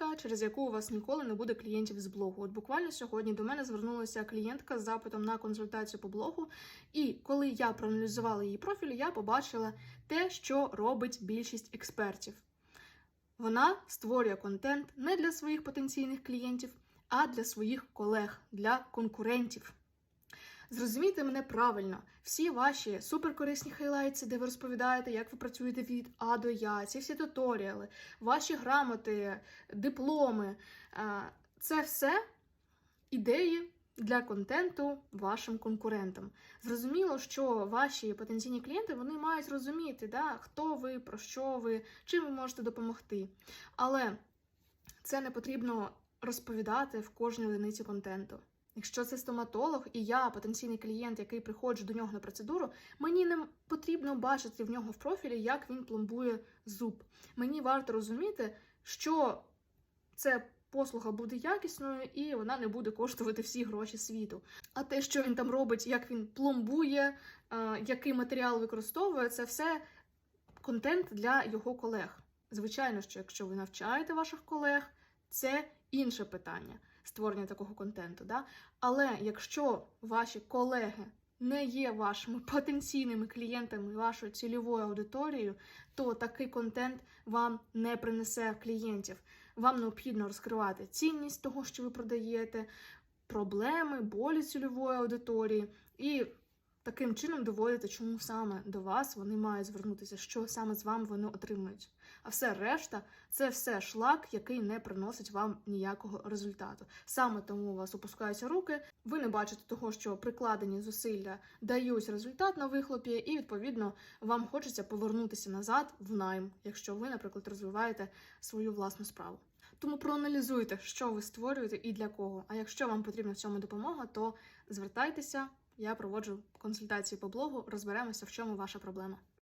ставка, через яку у вас ніколи не буде клієнтів з блогу. От буквально сьогодні до мене звернулася клієнтка з запитом на консультацію по блогу. І коли я проаналізувала її профіль, я побачила те, що робить більшість експертів. Вона створює контент не для своїх потенційних клієнтів, а для своїх колег, для конкурентів. Зрозумійте мене правильно, всі ваші суперкорисні хайлайтси, де ви розповідаєте, як ви працюєте від А до Я, ці всі туторіали, ваші грамоти, дипломи е, це все ідеї для контенту вашим конкурентам. Зрозуміло, що ваші потенційні клієнти вони мають розуміти, да, хто ви, про що ви, чим ви можете допомогти. Але це не потрібно розповідати в кожній одиниці контенту. Якщо це стоматолог і я потенційний клієнт, який приходжу до нього на процедуру, мені не потрібно бачити в нього в профілі, як він пломбує зуб. Мені варто розуміти, що це послуга буде якісною і вона не буде коштувати всі гроші світу. А те, що він там робить, як він пломбує, е, який матеріал використовує, це все контент для його колег. Звичайно, що якщо ви навчаєте ваших колег, це інше питання створення такого контенту. Да? Але якщо ваші колеги не є вашими потенційними клієнтами, вашою цільовою аудиторією, то такий контент вам не принесе клієнтів. Вам необхідно розкривати цінність того, що ви продаєте, проблеми, болі цільової аудиторії, і таким чином доводити, чому саме до вас вони мають звернутися, що саме з вами вони отримують. А все решта це все шлак, який не приносить вам ніякого результату. Саме тому у вас опускаються руки, ви не бачите того, що прикладені зусилля дають результат на вихлопі, і відповідно вам хочеться повернутися назад в найм, якщо ви, наприклад, розвиваєте свою власну справу. Тому проаналізуйте, що ви створюєте і для кого. А якщо вам потрібна в цьому допомога, то звертайтеся. Я проводжу консультації по блогу, розберемося, в чому ваша проблема.